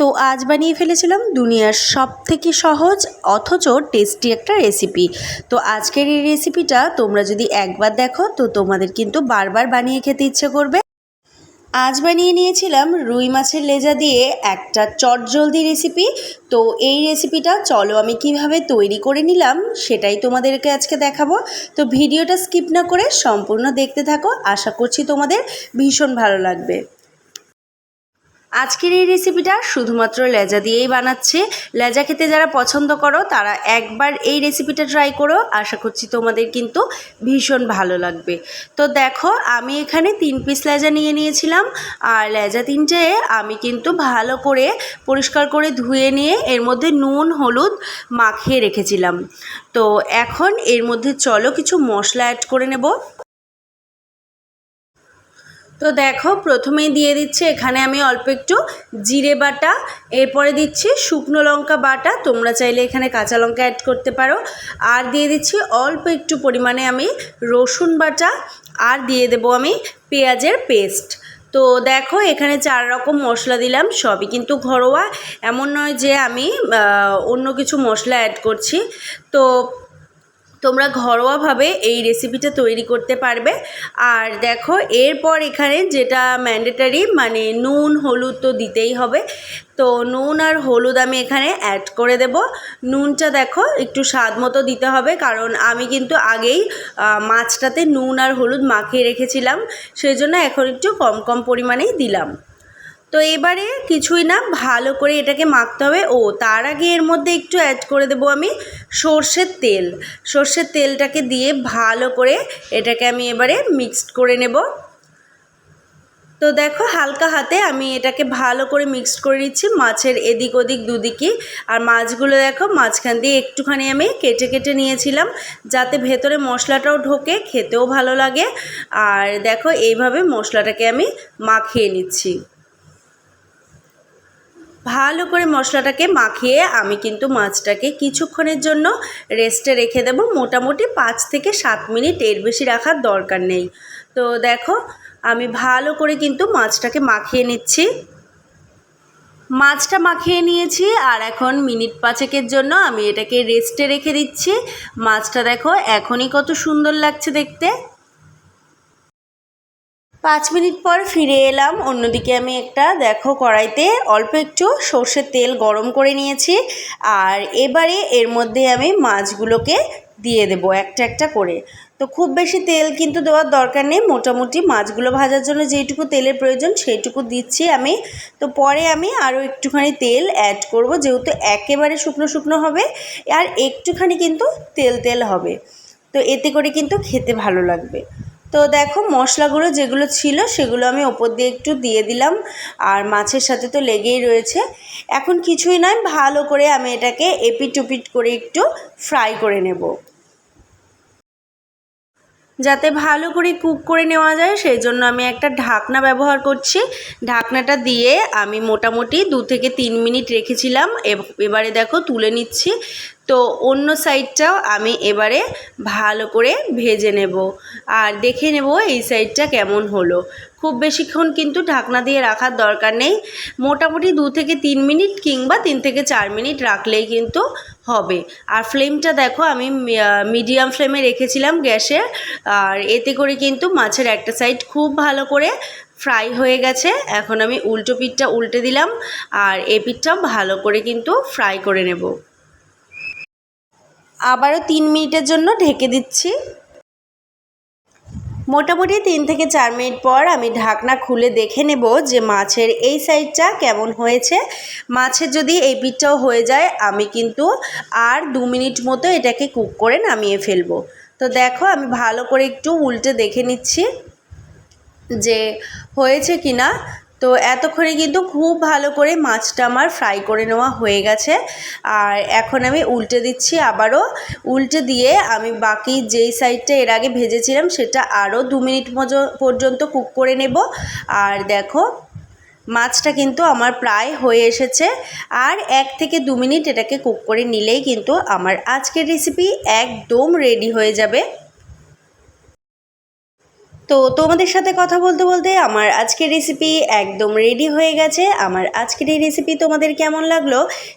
তো আজ বানিয়ে ফেলেছিলাম দুনিয়ার সব থেকে সহজ অথচ টেস্টি একটা রেসিপি তো আজকের এই রেসিপিটা তোমরা যদি একবার দেখো, তো তোমাদের কিন্তু বারবার বানিয়ে খেতে ইচ্ছে করবে। আজ বানিয়ে নিয়েছিলাম রুই মাছের লেজা দিয়ে একটা চটজলদি রেসিপি তো এই রেসিপিটা চলো আমি কীভাবে তৈরি করে নিলাম সেটাই তোমাদেরকে আজকে দেখাবো। তো ভিডিওটা স্কিপ না করে সম্পূর্ণ দেখতে থাকো, আশা করছি তোমাদের ভীষণ ভালো লাগবে। আজকের এই রেসিপিটা শুধুমাত্র লেজা দিয়েই বানাচ্ছে। লেজা খেতে যারা পছন্দ করো, তারা একবার এই রেসিপিটা ট্রাই করো। আশা করছি তোমাদের কিন্তু ভীষণ ভালো লাগবে। তো দেখো, আমি এখানে তিন পিস লেজা নিয়ে নিয়েছিলাম। আর লেজা তিনটে আমি কিন্তু ভালো করে পরিষ্কার করে ধুয়ে নিয়ে এর মধ্যে নুন, হলুদ মাখিয়ে রেখেছিলাম। তো এখন এর মধ্যে চলো কিছু মশলা অ্যাড করে নেব। তো দেখো, প্রথমেই দিয়ে দিচ্ছি, এখানে আমি অল্প একটু জিরে বাটা, এরপরে দিচ্ছি শুকনো লঙ্কা বাটা, তোমরা চাইলে এখানে কাঁচা লঙ্কা অ্যাড করতে পারো, আর দিয়ে দিচ্ছি অল্প একটু পরিমাণে আমি রসুন বাটা, আর দিয়ে দেবো আমি পেঁয়াজের পেস্ট তো দেখো, এখানে চার রকম মশলা দিলাম, সবই কিন্তু ঘরোয়া, এমন নয় যে আমি অন্য কিছু মশলা অ্যাড করছি। তো তোমরা ঘরোয়াভাবে এই রেসিপিটা তৈরি করতে পারবে। আর দেখো, এরপর এখানে যেটা ম্যান্ডেটারি মানে নুন, হলুদ তো দিতেই হবে। তো নুন আর হলুদ আমি এখানে অ্যাড করে দেব। নুনটা দেখো, একটু স্বাদ মতো দিতে হবে, কারণ আমি কিন্তু আগেই মাছটাতে নুন আর হলুদ মাখিয়ে রেখেছিলাম। সেই জন্য এখন একটু কম কম পরিমাণেই দিলাম। তো এবারে কিছুই না, ভালো করে এটাকে মাখতে হবে। ও, তার আগে এর মধ্যে একটু অ্যাড করে দেবো আমি। সর্ষের তেল। সর্ষের তেলটাকে দিয়ে ভালো করে এটাকে আমি এবারে মিক্সড করে নেব। তো দেখো হালকা হাতে আমি এটাকে ভালো করে মিক্সড করে নিচ্ছি। মাছের এদিক ওদিক দুদিকে। আর মাছগুলো দেখো মাঝখান দিয়ে একটুখানি আমি কেটে কেটে নিয়েছিলাম যাতে ভেতরে মশলাটাও ঢোকে, খেতেও ভালো লাগে। আর দেখো এইভাবে মশলাটাকে আমি মাখিয়ে নিচ্ছি। ভালো করে মশলাটাকে মাখিয়ে আমি কিন্তু মাছটাকে কিছুক্ষণের জন্য রেস্টে রেখে দেবো। মোটামুটি পাঁচ থেকে সাত মিনিট এর বেশি রাখার দরকার নেই। তো দেখো, আমি ভালো করে কিন্তু মাছটাকে মাখিয়ে নিচ্ছি। মাছটা মাখিয়ে নিয়েছি আর এখন মিনিট পাঁচেকের জন্য আমি এটাকে রেস্টে রেখে দিচ্ছি। মাছটা দেখো, এখনই কত সুন্দর লাগছে দেখতে। পাঁচ মিনিট পর ফিরে এলাম। অন্যদিকে আমি একটা, দেখো, কড়াইতে অল্প একটু সর্ষের তেল গরম করে নিয়েছি। আর এবারে এর মধ্যে আমি মাছগুলোকে দিয়ে দেবো একটা একটা করে। তো খুব বেশি তেল কিন্তু দেওয়ার দরকার নেই। মোটামুটি মাছগুলো ভাজার জন্য যেটুকু তেলের প্রয়োজন সেইটুকু দিচ্ছি আমি। তো পরে আমি আরও একটুখানি তেল অ্যাড করব, যেহেতু একেবারে শুকনো শুকনো হবে। আর একটুখানি কিন্তু তেল তেল হবে। তো এতে করে কিন্তু খেতে ভালো লাগবে। তো দেখো মশলাগুলো যেগুলো ছিল সেগুলো আমি ওপর দিয়ে একটু দিয়ে দিলাম। আর মাছের সাথে তো লেগেই রয়েছে। এখন কিছুই নয়, ভালো করে আমি এটাকে এপিট উপিট করে একটু ফ্রাই করে নেব। যাতে ভালো করে কুক করে নেওয়া যায় সেই জন্য আমি একটা ঢাকনা ব্যবহার করছি। ঢাকনাটা দিয়ে আমি মোটামুটি দু থেকে তিন মিনিট রেখেছিলাম। এবারে দেখো তুলে নিচ্ছি। তো অন্য সাইডটাও আমি এবারে ভালো করে ভেজে নেব। আর দেখে নেব এই সাইডটা কেমন হলো। খুব বেশিক্ষণ কিন্তু ঢাকনা দিয়ে রাখার দরকার নেই। মোটামুটি দু থেকে তিন মিনিট কিংবা তিন থেকে চার মিনিট রাখলেই কিন্তু হবে। আর ফ্লেমটা দেখো, আমি মিডিয়াম ফ্লেমে রেখেছিলাম গ্যাসে। আর এতে করে কিন্তু মাছের একটা সাইড খুব ভালো করে ফ্রাই হয়ে গেছে। এখন আমি উল্টো পিঠটা উল্টে দিলাম, আর এ পিঠটা ভালো করে কিন্তু ফ্রাই করে নেব। আবারও তিন মিনিটের জন্য ঢেকে দিচ্ছি। মোটামুটি তিন থেকে চার মিনিট পর আমি ঢাকনা খুলে দেখে নেব যে মাছের এই সাইডটা কেমন হয়েছে। মাছের যদি এই পিঠটাও হয়ে যায়, আমি কিন্তু আর দু মিনিট মতো এটাকে কুক করে নামিয়ে ফেলব। তো দেখো, আমি ভালো করে একটু উল্টে দেখে নিচ্ছি যে হয়েছে কি না তো এতক্ষণে কিন্তু খুব ভালো করে মাছটা আমার ফ্রাই করে নেওয়া হয়ে গেছে। আর এখন আমি উল্টে দিচ্ছি আবারও। উল্টে দিয়ে আমি বাকি যেই সাইডটা এর আগে ভেজেছিলাম সেটা আরও দু মিনিট পর্যন্ত কুক করে নেব। আর দেখো, মাছটা কিন্তু আমার প্রায় হয়ে এসেছে। আর এক থেকে দু মিনিট এটাকে কুক করে নিলেই কিন্তু আমার আজকের রেসিপি একদম রেডি হয়ে যাবে। তো তোমাদের সাথে কথা বলতে বলতে আমার আজকের রেসিপি একদম রেডি হয়ে গেছে। আমার আজকের এই রেসিপি তোমাদের কেমন লাগল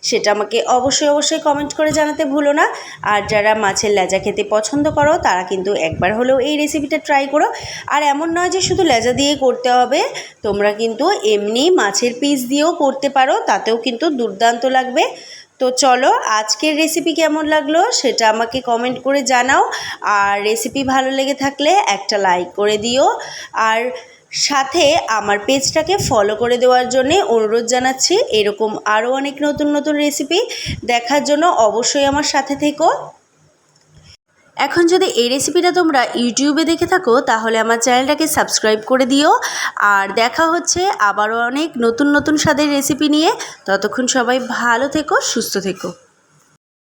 সেটা আমাকে অবশ্যই অবশ্যই কমেন্ট করে জানাতে ভুলো না। আর যারা মাছের লেজা খেতে পছন্দ করো, তারা কিন্তু একবার হলেও এই রেসিপিটা ট্রাই করো। আর এমন নয় যে শুধু লেজা দিয়ে করতে হবে, তোমরা কিন্তু এমনি মাছের পিস দিয়েও করতে পারো, তাতেও কিন্তু দুর্দান্ত লাগবে। তো চলো, আজকের রেসিপি কেমন লাগল সেটা আমাকে কমেন্ট করে জানাও। আর রেসিপি ভালো লেগে থাকলে একটা লাইক করে দিও। আর সাথে আমার পেজটাকে ফলো করে দেওয়ার জন্যে অনুরোধ জানাচ্ছি, এরকম আরও অনেক নতুন নতুন রেসিপি দেখার জন্য অবশ্যই আমার সাথে থেকো। এখন যদি এই রেসিপিটা তোমরা ইউটিউবে দেখে থাকো, তাহলে আমার চ্যানেলটাকে সাবস্ক্রাইব করে দিও। আর দেখা হচ্ছে আবারও অনেক নতুন নতুন স্বাদের রেসিপি নিয়ে। ততক্ষণ সবাই ভালো থেকো, সুস্থ থেকো।